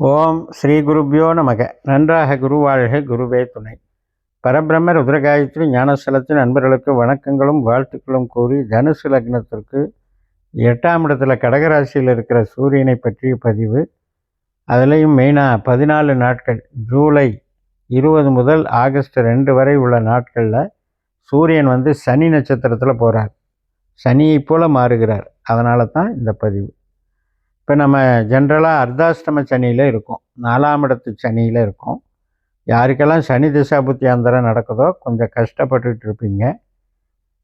ஓம் ஸ்ரீ குருப்பியோ நமக. நன்றாக குருவாழ்க குருவே துணை. பரபிரம்ம ருத்ரகாயத்ரி ஞானஸ்தலத்தின் நண்பர்களுக்கு வணக்கங்களும் வாழ்த்துக்களும் கூறி தனுசு லக்னத்திற்கு எட்டாம் இடத்துல கடகராசியில் இருக்கிற சூரியனை பற்றிய பதிவு. அதுலேயும் மெயினாக பதினாலு நாட்கள் ஜூலை இருபது முதல் ஆகஸ்ட் ரெண்டு வரை உள்ள நாட்களில் சூரியன் வந்து சனி நட்சத்திரத்தில் போகிறார் சனியைப் போல மாறுகிறார். அதனால தான் இந்த பதிவு. இப்போ நம்ம ஜென்ரலாக அர்த்தாஷ்டம சனியில் இருக்கோம். நாலாம் இடத்து சனியில் இருக்கோம். யாருக்கெல்லாம் சனி திசாபுத்தி அந்தரம் நடக்குதோ கொஞ்சம் கஷ்டப்பட்டுட்டு இருப்பீங்க.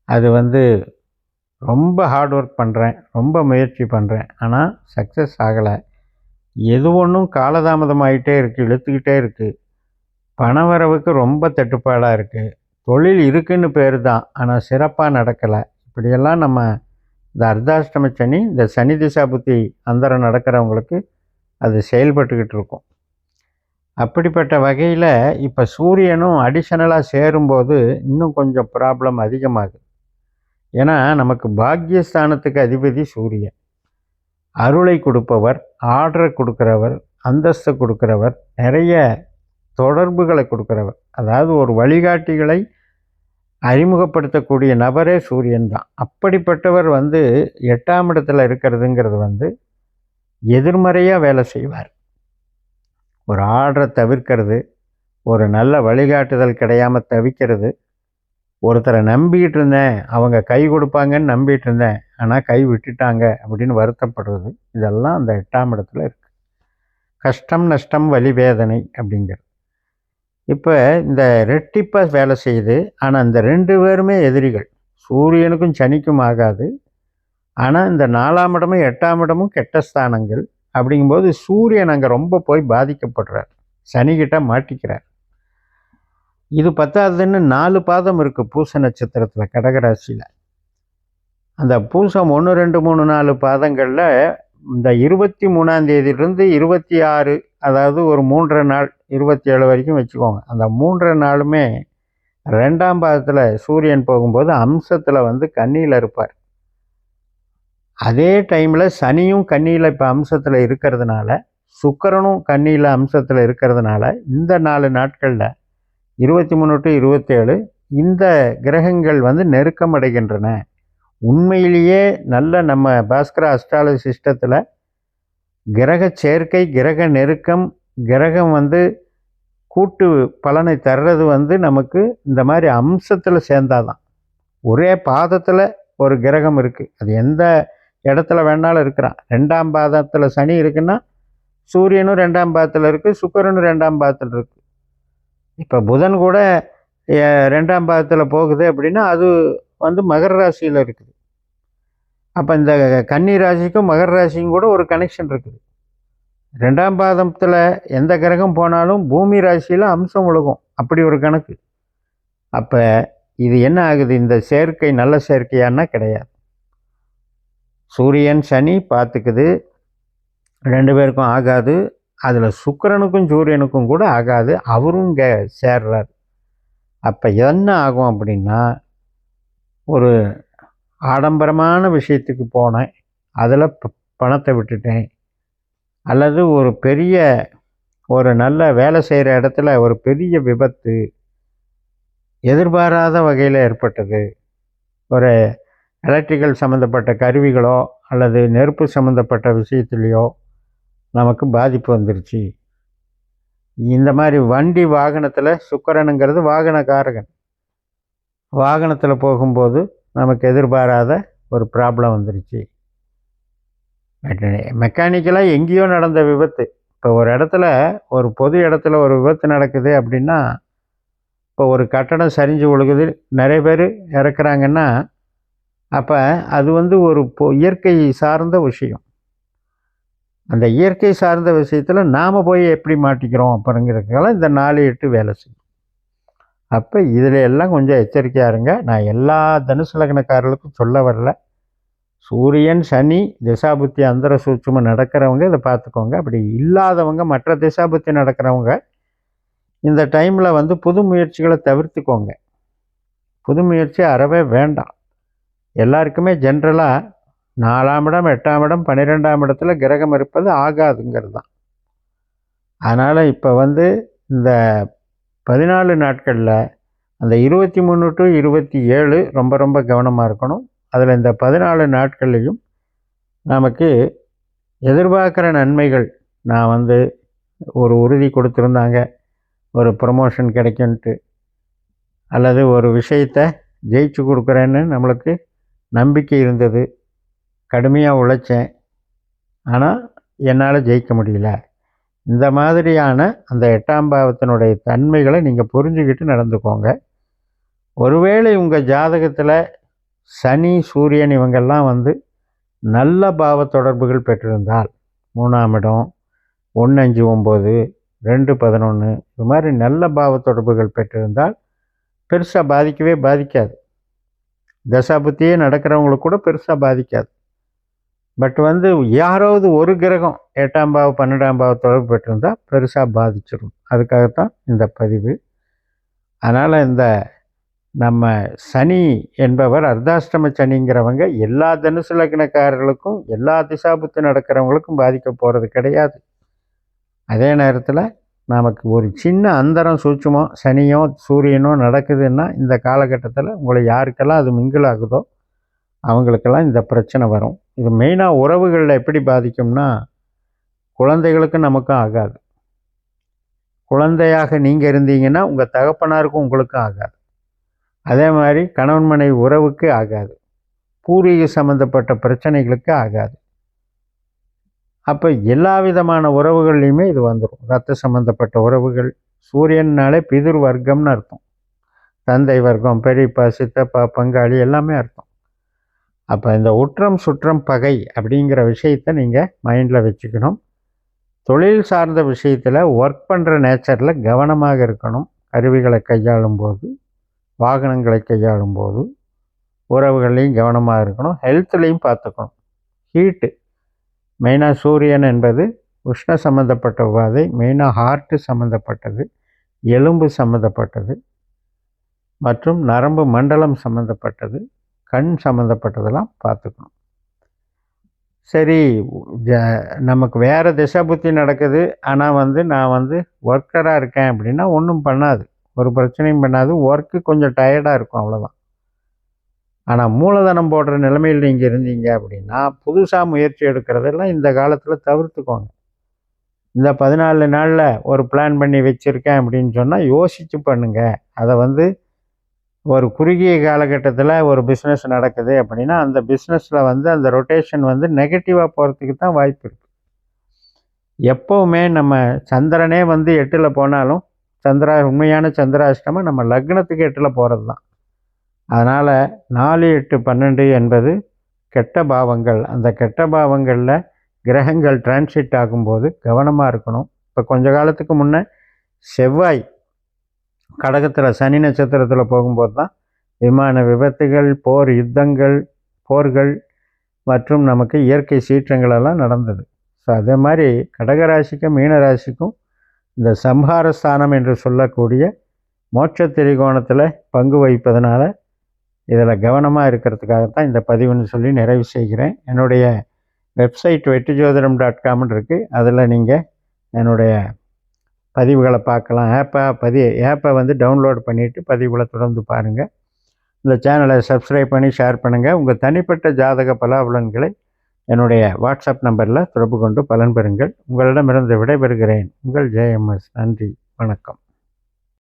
அது வந்து ரொம்ப ஹார்ட் ஒர்க் பண்ணுறேன் ரொம்ப முயற்சி பண்ணுறேன் ஆனால் சக்ஸஸ் ஆகலை. எது ஒன்றும் காலதாமதமாகிட்டே இருக்குது இழுத்துக்கிட்டே இருக்குது பணவரவுக்கு ரொம்ப தட்டுப்பாடாக இருக்குது தொழில் இருக்குன்னு பேர் தான். ஆனால் சிறப்பாக நடக்கலை. இப்படியெல்லாம் நம்ம இந்த அர்த்தாஷ்டம சனி இந்த சனி திசா புத்தி அந்தரம் நடக்கிறவங்களுக்கு அது செயல்பட்டுக்கிட்டு இருக்கும். அப்படிப்பட்ட வகையில் இப்போ சூரியனும் அடிஷனலாக சேரும்போது இன்னும் கொஞ்சம் ப்ராப்ளம் அதிகமாகுது. ஏன்னா நமக்கு பாக்கியஸ்தானத்துக்கு அதிபதி சூரியன். அருளை கொடுப்பவர் ஆர்டரை கொடுக்குறவர் அந்தஸ்தை கொடுக்குறவர் நிறைய தொடர்புகளை கொடுக்குறவர். அதாவது ஒரு வழிகாட்டிகளை அறிமுகப்படுத்தக்கூடிய நபரே சூரியன் தான். அப்படிப்பட்டவர் வந்து எட்டாம் இடத்துல இருக்கிறதுங்கிறது வந்து எதிர்மறையாக வேலை செய்வார். ஒரு ஆர்டரை தவிர்க்கிறது ஒரு நல்ல வழிகாட்டுதல் கிடையாமல் தவிக்கிறது. ஒருத்தரை நம்பிக்கிட்டு இருந்தேன் அவங்க கை கொடுப்பாங்கன்னு நம்பிட்டு இருந்தேன் ஆனால் கை விட்டுட்டாங்க அப்படின்னு வருத்தப்படுறது இதெல்லாம் அந்த எட்டாம் இடத்துல இருக்குது கஷ்டம் நஷ்டம் வலி வேதனை அப்படிங்கிறது. இப்போ இந்த ரெட்டிப்பாக வேலை செய்யுது. ஆனால் இந்த ரெண்டு பேருமே எதிரிகள். சூரியனுக்கும் சனிக்கும் ஆகாது. ஆனால் இந்த நாலாம் இடமும் எட்டாம் இடமும் கெட்ட ஸ்தானங்கள் அப்படிங்கும்போது சூரியன் அங்கே ரொம்ப போய் பாதிக்கப்படுறார். சனிக்கிட்ட மாட்டிக்கிறார். இது பத்தாவதுன்னு நாலு பாதம் இருக்குது பூச நட்சத்திரத்தில் கடகராசியில். அந்த பூசம் ஒன்று ரெண்டு மூணு நாலு பாதங்களில் இந்த இருபத்தி மூணாந்தேதியிலிருந்து இருபத்தி ஆறு அதாவது ஒரு மூன்றரை நாள் இருபத்தி ஏழு வரைக்கும் வச்சுக்கோங்க. அந்த மூன்றரை நாளுமே ரெண்டாம் பாதத்தில் சூரியன் போகும்போது அம்சத்தில் வந்து கண்ணியில் இருப்பார். அதே டைமில் சனியும் கண்ணியில் இப்போ அம்சத்தில் இருக்கிறதுனால சுக்கரனும் கண்ணியில் அம்சத்தில் இருக்கிறதுனால இந்த நாலு நாட்களில் இருபத்தி மூணு டு இருபத்தேழு இந்த கிரகங்கள் வந்து நெருக்கம் அடைகின்றன உண்மையிலேயே நல்ல நம்ம பாஸ்கர அஸ்ட்ராலஜி சிஸ்டத்தில் கிரக சேர்க்கை கிரக நெருக்கம் கிரகம் வந்து கூட்டு பலனை தர்றது வந்து நமக்கு இந்த மாதிரி அம்சத்தில் சேர்ந்தாதான். ஒரே பாதத்தில் ஒரு கிரகம் இருக்குது அது எந்த இடத்துல வேணாலும் இருக்கிறான் ரெண்டாம் பாதத்தில் சனி இருக்குன்னா சூரியனும் ரெண்டாம் பாதத்தில் இருக்குது சுக்கரனும் ரெண்டாம் பாதத்தில் இருக்குது இப்போ புதன் கூட ரெண்டாம் பாதத்தில் போகுது அப்படின்னா அது வந்து மகர ராசியில் இருக்குது. அப்போ இந்த கன்னி ராசிக்கும் மகர ராசிக்கும் கூட ஒரு கனெக்ஷன் இருக்குது. ரெண்டாம் பாதத்தில் எந்த கிரகம் போனாலும் பூமி ராசியில் அம்சம் உலகம். அப்படி ஒரு கணக்கு. அப்போ இது என்ன ஆகுது? இந்த சேர்க்கை நல்ல சேர்க்கையானா கிடையாது. சூரியன் சனி பார்த்துக்குது. ரெண்டு பேருக்கும் ஆகாது. அதில் சுக்கரனுக்கும் சூரியனுக்கும் கூட ஆகாது. அவரும் கே சேர்றார். அப்போ என்ன ஆகும் அப்படின்னா ஒரு ஆடம்பரமான விஷயத்துக்கு போனேன். அதில் பணத்தை விட்டுட்டேன். அல்லது ஒரு பெரிய ஒரு நல்ல வேலை செய்கிற இடத்துல ஒரு பெரிய விபத்து எதிர்பாராத வகையில் ஏற்பட்டது. ஒரு எலக்ட்ரிக்கல் சம்மந்தப்பட்ட கருவிகளோ அல்லது நெருப்பு சம்மந்தப்பட்ட விஷயத்துலேயோ நமக்கு பாதிப்பு வந்துருச்சு. இந்த மாதிரி வண்டி வாகனத்தில் சுக்கரனுங்கிறது வாகனக்காரகன். வாகனத்தில் போகும்போது நமக்கு எதிர்பாராத ஒரு ப்ராப்ளம் வந்துருச்சு. மெக்கானிக்கலாக எங்கேயோ நடந்த விபத்து. இப்போ ஒரு இடத்துல ஒரு பொது இடத்துல ஒரு விபத்து நடக்குது அப்படின்னா இப்போ ஒரு கட்டடம் சரிஞ்சு ஒழுகுது நிறைய பேர் இறக்குறாங்கன்னா அப்போ அது வந்து ஒரு இயற்கை சார்ந்த விஷயம். அந்த இயற்கை சார்ந்த விஷயத்தில் நாம் போய் எப்படி மாட்டிக்கிறோம் அப்படிங்கிறதுக்கெல்லாம் இந்த நாலு எட்டு வேலை செய்யும். அப்போ இதில் எல்லாம் கொஞ்சம் எச்சரிக்கையாக இருங்க. நான் எல்லா தனுசு லக்னக்காரர்களுக்கும் சொல்ல வரல. சூரியன் சனி திசாபுத்தி அந்தர சூட்சமாக நடக்கிறவங்க இதை பார்த்துக்கோங்க. அப்படி இல்லாதவங்க மற்ற திசாபுத்தி நடக்கிறவங்க இந்த டைமில் வந்து புது முயற்சிகளை தவிர்த்துக்கோங்க. புது முயற்சி அறவே வேண்டாம். எல்லாருக்குமே ஜென்ரலாக நாலாம் இடம் எட்டாம் இடம் பன்னிரெண்டாம் இடத்துல கிரகம் இருப்பது ஆகாதுங்கிறது தான். அதனால் இப்போ வந்து இந்த பதினாலு நாட்களில் அந்த இருபத்தி மூணு டு இருபத்தி ஏழு ரொம்ப ரொம்ப கவனமாக இருக்கணும். அதில் இந்த பதினாலு நாட்கள்லேயும் நமக்கு எதிர்பார்க்குற நன்மைகள் நான் வந்து ஒரு உறுதி கொடுத்துருந்தாங்க. ஒரு ப்ரமோஷன் கிடைக்குன்ட்டு அல்லது ஒரு விஷயத்தை ஜெயிச்சு கொடுக்குறேன்னு நம்மளுக்கு நம்பிக்கை இருந்தது. கடுமையாக உழைச்சேன். ஆனால் என்னால் ஜெயிக்க முடியல. இந்த மாதிரியான அந்த எட்டாம் பாவத்தினுடைய தன்மைகளை நீங்கள் புரிஞ்சுக்கிட்டு நடந்துக்கோங்க. ஒருவேளை உங்கள் ஜாதகத்தில் சனி சூரியன் இவங்கெல்லாம் வந்து நல்ல பாவ தொடர்புகள் பெற்றிருந்தால் மூணாம் இடம் ஒன்று அஞ்சு ஒம்பது ரெண்டு பதினொன்று இது மாதிரி நல்ல பாவ தொடர்புகள் பெற்றிருந்தால் பெருசாக பாதிக்கவே பாதிக்காது. தசாபுத்தியே நடக்கிறவங்களுக்கு கூட பெருசாக பாதிக்காது. பட் வந்து யாராவது ஒரு கிரகம் எட்டாம் பாவம் பன்னெண்டாம் பாவம் தொடர்பு பெற்றிருந்தால் பெருசாக பாதிச்சிடும் அதுக்காகத்தான் இந்த பதிவு. அதனால் இந்த நம்ம சனி என்பவர் அர்த்தாஷ்டம சனிங்கிறவங்க எல்லா தனுசு லக்னக்காரர்களுக்கும் எல்லா திசாபுத்து நடக்கிறவங்களுக்கும் பாதிக்க போகிறது கிடையாது. அதே நேரத்தில் நமக்கு ஒரு சின்ன அந்தரம் சூட்சமோ சனியோ சூரியனோ நடக்குதுன்னா இந்த காலகட்டத்தில் உங்களை யாருக்கெல்லாம் அது மிங்கிள் ஆகுதோ அவங்களுக்கெல்லாம் இந்த பிரச்சனை வரும். இது மெயினாக உறவுகளில் எப்படி பாதிக்கும்னா குழந்தைகளுக்கும் நமக்கும் ஆகாது. குழந்தையாக நீங்கள் இருந்தீங்கன்னா உங்கள் தகப்பனாருக்கும் உங்களுக்கும் ஆகாது. அதே மாதிரி கணவன் மனைவி உறவுக்கு ஆகாது. பூர்வீக சம்மந்தப்பட்ட பிரச்சனைகளுக்கு ஆகாது. அப்போ எல்லா விதமான உறவுகள்லையுமே இது வந்துடும் ரத்த சம்மந்தப்பட்ட உறவுகள் சூரியன்னாலே பிதிர் வர்க்கம்னு அர்த்தம். தந்தை வர்க்கம் பெரியப்பா சித்தப்பா பங்காளி எல்லாமே அர்த்தம். அப்போ இந்த உற்றம் சுற்றம் பகை அப்படிங்கிற விஷயத்தை நீங்கள் மைண்டில் வச்சுக்கணும். தொழில் சார்ந்த விஷயத்தில் ஒர்க் பண்ணுற நேச்சரில் கவனமாக இருக்கணும். கருவிகளை கையாளும் போது வாகனங்களை கையாளும் போது உறவுகள்லையும் கவனமாக இருக்கணும். ஹெல்த்லேயும் பார்த்துக்கணும். ஹீட்டு மெயினாக சூரியன் என்பது உஷ்ண சம்மந்தப்பட்ட உபாதை மெயினாக ஹார்ட்டு சம்மந்தப்பட்டது எலும்பு சம்மந்தப்பட்டது மற்றும் நரம்பு மண்டலம் சம்மந்தப்பட்டது கண் சம்மந்தப்பட்டதெல்லாம் பார்த்துக்கணும். சரி ஜ நமக்கு வேறு திசை புத்தி நடக்குது. ஆனால் வந்து நான் வந்து ஒர்க்கராக இருக்கேன் அப்படின்னா ஒன்றும் பண்ணாது. ஒரு பிரச்சனையும் பண்ணாது. ஒர்க்கு கொஞ்சம் டயர்டாக இருக்கும் அவ்வளோதான் ஆனால் மூலதனம் போடுற நிலைமையில் நீங்கள் இருந்தீங்க அப்படின்னா புதுசாக முயற்சி எடுக்கிறதெல்லாம் இந்த காலத்தில் தவிர்த்துக்கோங்க. இந்த பதினாலு நாளில் ஒரு பிளான் பண்ணி வச்சுருக்கேன் அப்படின்னு சொன்னால் யோசித்து பண்ணுங்கள் அதை வந்து ஒரு குறுகிய காலகட்டத்தில் ஒரு பிஸ்னஸ் நடக்குது அப்படின்னா அந்த பிஸ்னஸில் வந்து அந்த ரொட்டேஷன் வந்து நெகட்டிவாக போகிறதுக்கு தான் வாய்ப்பு இருக்குது எப்போவுமே நம்ம சந்திரனே வந்து எட்டில் போனாலும் சந்திரா உண்மையான சந்திராஷ்டமம் நம்ம லக்னத்துக்கு எட்டில் போகிறது தான் அதனால் நாலு எட்டு பன்னெண்டு என்பது கெட்ட பாவங்கள். அந்த கெட்ட பாவங்களில் கிரகங்கள் டிரான்சிட் ஆகும்போது கவனமாக இருக்கணும். இப்போ கொஞ்ச காலத்துக்கு முன்னே செவ்வாய் கடகத்தில் சனி நட்சத்திரத்தில் போகும்போது தான் விமான விபத்துகள் போர் யுத்தங்கள் போர்கள் மற்றும் நமக்கு இயற்கை சீற்றங்களெல்லாம் நடந்தது. ஸோ அதே மாதிரி கடகராசிக்கும் மீனராசிக்கும் இந்த சம்ஹாரஸ்தானம் என்று சொல்லக்கூடிய மோட்ச திரிகோணத்தில் பங்கு வகிப்பதனால இதில் கவனமாக இருக்கிறதுக்காகத்தான் இந்த பதிவுன்னு சொல்லி நிறைவு செய்கிறேன். என்னுடைய வெப்சைட் வெட்டு ஜோதிடம் டாட் காம்னு இருக்குது அதில் நீங்கள் என்னுடைய பதிவுகளை பார்க்கலாம். ஆப்பை பதி ஆப்பை வந்து டவுன்லோட் பண்ணிவிட்டு பதிவுகளை தொடர்ந்து பாருங்கள் இந்த சேனலை சப்ஸ்கிரைப் பண்ணி ஷேர் பண்ணுங்கள் உங்கள் தனிப்பட்ட ஜாதக பலாபலன்களை என்னுடைய வாட்ஸ்அப் நம்பரில் தொடர்பு கொண்டு பலன் பெறுங்கள். உங்களிடமிருந்து விடைபெறுகிறேன். உங்கள் ஜேஎம்எஸ் நன்றி. வணக்கம்.